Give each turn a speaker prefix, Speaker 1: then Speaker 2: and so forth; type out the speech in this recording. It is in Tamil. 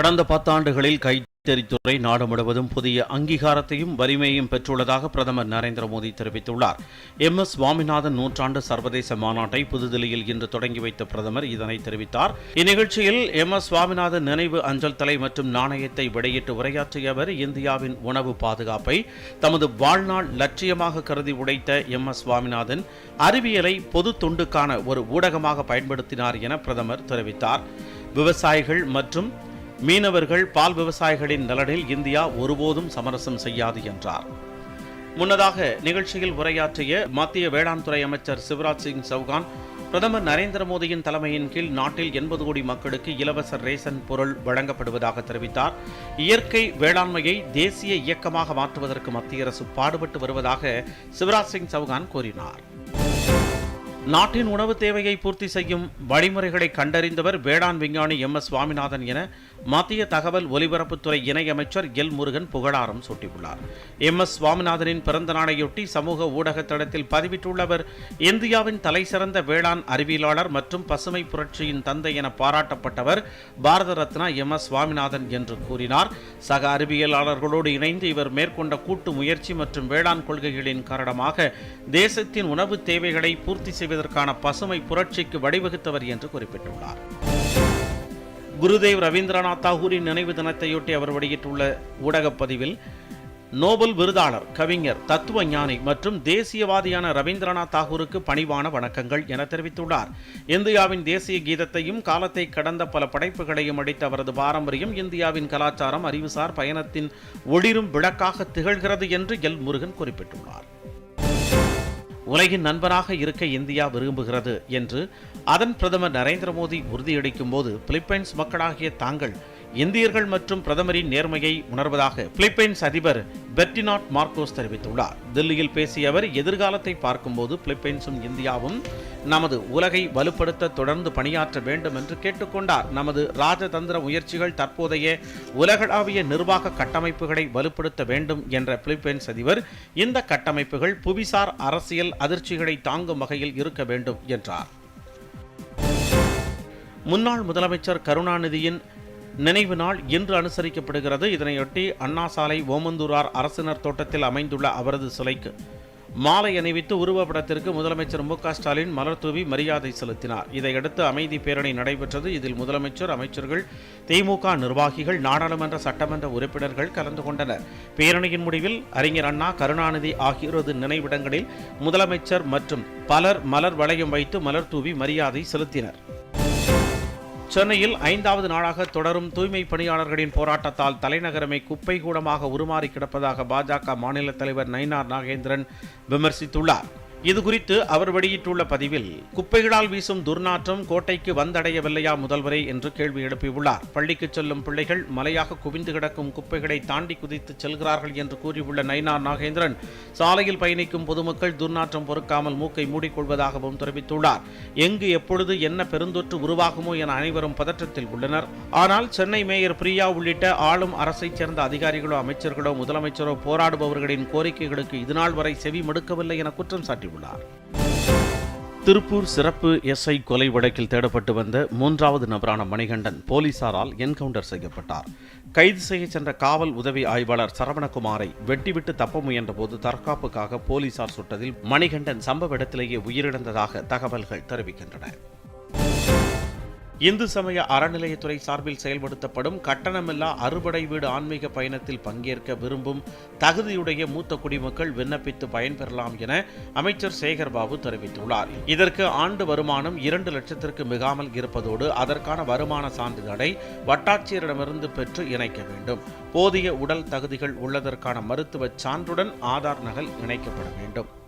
Speaker 1: கடந்த பத்தாண்டுகளில் கைத்தறித்துறை நாடு முழுவதும் புதிய அங்கீகாரத்தையும் வலிமையையும் பெற்றுள்ளதாக பிரதமர் நரேந்திர மோடி தெரிவித்துள்ளார் எம் எஸ் சுவாமிநாதன் நூற்றாண்டு சர்வதேச மாநாட்டை புதுதில்லியில் இன்று தொடங்கி வைத்த பிரதமர் இதனை தெரிவித்தார் இந்நிகழ்ச்சியில் எம் எஸ் சுவாமிநாதன் நினைவு அஞ்சல் தலை மற்றும் நாணயத்தை வெளியிட்டு உரையாற்றிய அவர் இந்தியாவின் உணவு பாதுகாப்பை தமது வாழ்நாள் லட்சியமாக கருதி உடைத்த எம் எஸ் சுவாமிநாதன் அறிவியலை பொது தொண்டுக்கான ஒரு ஊடகமாக பயன்படுத்தினார் என பிரதமர் தெரிவித்தார் விவசாயிகள் மற்றும் மீனவர்கள் பால் விவசாயிகளின் நலனில் இந்தியா ஒருபோதும் சமரசம் செய்யாது என்றார் முன்னதாக நிகழ்ச்சியில் உரையாற்றிய மத்திய வேளாண் துறை அமைச்சர் சிவராஜ் சிங் சவுகான் பிரதமர் நரேந்திர மோடியின் தலைமையின் கீழ் நாட்டில் எண்பது கோடி மக்களுக்கு இலவச ரேசன் பொருள் வழங்கப்படுவதாக தெரிவித்தார் இயற்கை வேளாண்மையை தேசிய இயக்கமாக மாற்றுவதற்கு மத்திய அரசு பாடுபட்டு வருவதாக சிவராஜ் சிங் சௌகான் கூறினார் நாட்டின் உணவு தேவையை பூர்த்தி செய்யும் வழிமுறைகளை கண்டறிந்தவர் வேளாண் விஞ்ஞானி எம் எஸ் சுவாமிநாதன் என மத்திய தகவல் ஒலிபரப்புத்துறை இணையமைச்சர் எல் முருகன் புகழாரம் சூட்டியுள்ளார் எம் எஸ் சுவாமிநாதனின் பிறந்த நாளையொட்டி சமூக ஊடக தளத்தில் பதிவிட்டுள்ள அவர் இந்தியாவின் தலைசிறந்த வேளாண் அறிவியலாளர் மற்றும் பசுமை புரட்சியின் தந்தை என பாராட்டப்பட்டவர் பாரத ரத்னா எம் எஸ் சுவாமிநாதன் என்று கூறினார் சக அறிவியலாளர்களோடு இணைந்து இவர் மேற்கொண்ட கூட்டு முயற்சி மற்றும் வேளாண் கொள்கைகளின் காரணமாக தேசத்தின் உணவு தேவைகளை பூர்த்தி செய்ய செய்வதற்கான பசுமை புரட்சிக்கு வழிவகுத்தவர் என்று குறிப்பிட்டுள்ளார் குருதேவ் ரவீந்திரநாத் தாகூரின் நினைவு தினத்தையொட்டி அவர் வெளியிட்டுள்ள ஊடகப் பதிவில் நோபல் விருதாளர் கவிஞர் தத்துவ ஞானி மற்றும் தேசியவாதியான ரவீந்திரநாத் தாகூருக்கு பணிவான வணக்கங்கள் என தெரிவித்துள்ளார் இந்தியாவின் தேசிய கீதத்தையும் காலத்தை கடந்த பல படைப்புகளையும் அடித்த அவரது பாரம்பரியம் இந்தியாவின் கலாச்சாரம் அறிவுசார் பயணத்தின் ஒளிரும் விளக்காக திகழ்கிறது என்று எல் முருகன் குறிப்பிட்டுள்ளார் உலகின் நண்பனாக இருக்க இந்தியா விரும்புகிறது என்று அதன் பிரதமர் நரேந்திர மோடி உறுதியளிக்கும் போது பிலிப்பைன்ஸ் மக்களாகிய தாங்கள் இந்தியர்கள் மற்றும் பிரதமரின் நேர்மையை உணர்வதாக பிலிப்பைன்ஸ் அதிபர் பெர்டினாட் மார்க்கோஸ் தெரிவித்துள்ளார் தில்லியில் பேசிய அவர் எதிர்காலத்தை பார்க்கும்போது பிலிப்பைன்ஸும் இந்தியாவும் நமது உலகை வலுப்படுத்த தொடர்ந்து பணியாற்ற வேண்டும் என்று கேட்டுக்கொண்டார் நமது ராஜதந்திர முயற்சிகள் தற்போதைய உலகளாவிய நிர்வாக கட்டமைப்புகளை வலுப்படுத்த வேண்டும் என்ற பிலிப்பைன்ஸ் அதிபர் இந்த கட்டமைப்புகள் புவிசார் அரசியல் அதிர்ச்சிகளை தாங்கும் வகையில் இருக்க வேண்டும் என்றார் முன்னாள் முதலமைச்சர் கருணாநிதியின் நினைவு நாள் இன்று அனுசரிக்கப்படுகிறது இதனையொட்டி அண்ணா சாலை ஓமந்தூரார் அரசினர் தோட்டத்தில் அமைந்துள்ள அவரது சிலைக்கு மாலை அணிவித்து உருவப்படத்திற்கு முதலமைச்சர் மு ஸ்டாலின் மலர் தூவி மரியாதை செலுத்தினார் இதையடுத்து அமைதி பேரணி நடைபெற்றது இதில் முதலமைச்சர் அமைச்சர்கள் திமுக நிர்வாகிகள் நாடாளுமன்ற சட்டமன்ற உறுப்பினர்கள் கலந்து கொண்டனர் பேரணியின் முடிவில் அறிஞர் அண்ணா கருணாநிதி ஆகியோரது நினைவிடங்களில் முதலமைச்சர் மற்றும் பலர் மலர் வளையம் வைத்து மலர் தூவி மரியாதை செலுத்தினர் சென்னையில் ஐந்தாவது நாளாக தொடரும் தூய்மை பணியாளர்களின் போராட்டத்தால் தலைநகரமே குப்பை கூடமாக உருமாறி கிடப்பதாக பாஜக மாநில தலைவர் நயினார் நாகேந்திரன் விமர்சித்துள்ளார் இது குறித்து அவர் வெளியிட்டுள்ள பதிவில் குப்பைகளால் வீசும் துர்நாற்றம் கோட்டைக்கு வந்தடையவில்லையா முதல்வரே என்று கேள்வி எழுப்பியுள்ளார் பள்ளிக்கு செல்லும் பிள்ளைகள் மலையாக குவிந்து கிடக்கும் குப்பைகளை தாண்டி குதித்து செல்கிறார்கள் என்று கூறியுள்ள நயினார் நாகேந்திரன் சாலையில் பயணிக்கும் பொதுமக்கள் துர்நாற்றம் பொறுக்காமல் மூக்கை மூடிக்கொள்வதாகவும் தெரிவித்துள்ளார் எங்கு எப்பொழுது என்ன பெருந்தொற்று உருவாகுமோ என அனைவரும் பதற்றத்தில் உள்ளனர் ஆனால் சென்னை மேயர் பிரியா உள்ளிட்ட ஆளும் அரசைச் சேர்ந்த அதிகாரிகளோ அமைச்சர்களோ முதலமைச்சரோ போராடுபவர்களின் கோரிக்கைகளுக்கு இதுநாள் வரை செவி மடுக்கவில்லை என குற்றம் சாட்டி கூறியுள்ளார் திருப்பூர் சிறப்பு எஸ்ஐ கொலை வழக்கில் தேடப்பட்டு வந்த மூன்றாவது நபரான மணிகண்டன் போலீசாரால் என்கவுண்டர் செய்யப்பட்டார் கைது செய்ய சென்ற காவல் உதவி ஆய்வாளர் சரவணகுமாரை வெட்டிவிட்டு தப்ப முயன்றபோது தற்காப்புக்காக போலீசார் சுட்டதில் மணிகண்டன் சம்பவ இடத்திலேயே உயிரிழந்ததாக தகவல்கள் தெரிவிக்கின்றன இந்து சமய அறநிலையத்துறை சார்பில் செயல்படுத்தப்படும் கட்டணமில்லா அறுபடை வீடு ஆன்மீக பயணத்தில் பங்கேற்க விரும்பும் தகுதியுடைய மூத்த குடிமக்கள் விண்ணப்பித்து பயன்பெறலாம் என அமைச்சர் சேகர்பாபு தெரிவித்துள்ளார் இதற்கு ஆண்டு வருமானம் இரண்டு லட்சத்திற்கு மிகாமல் இருப்பதோடு அதற்கான வருமான சான்றிதழை வட்டாட்சியரிடமிருந்து பெற்று இணைக்க வேண்டும் போதிய உடல் தகுதிகள் உள்ளதற்கான மருத்துவ சான்றுடன் ஆதார் நகல் இணைக்கப்பட வேண்டும்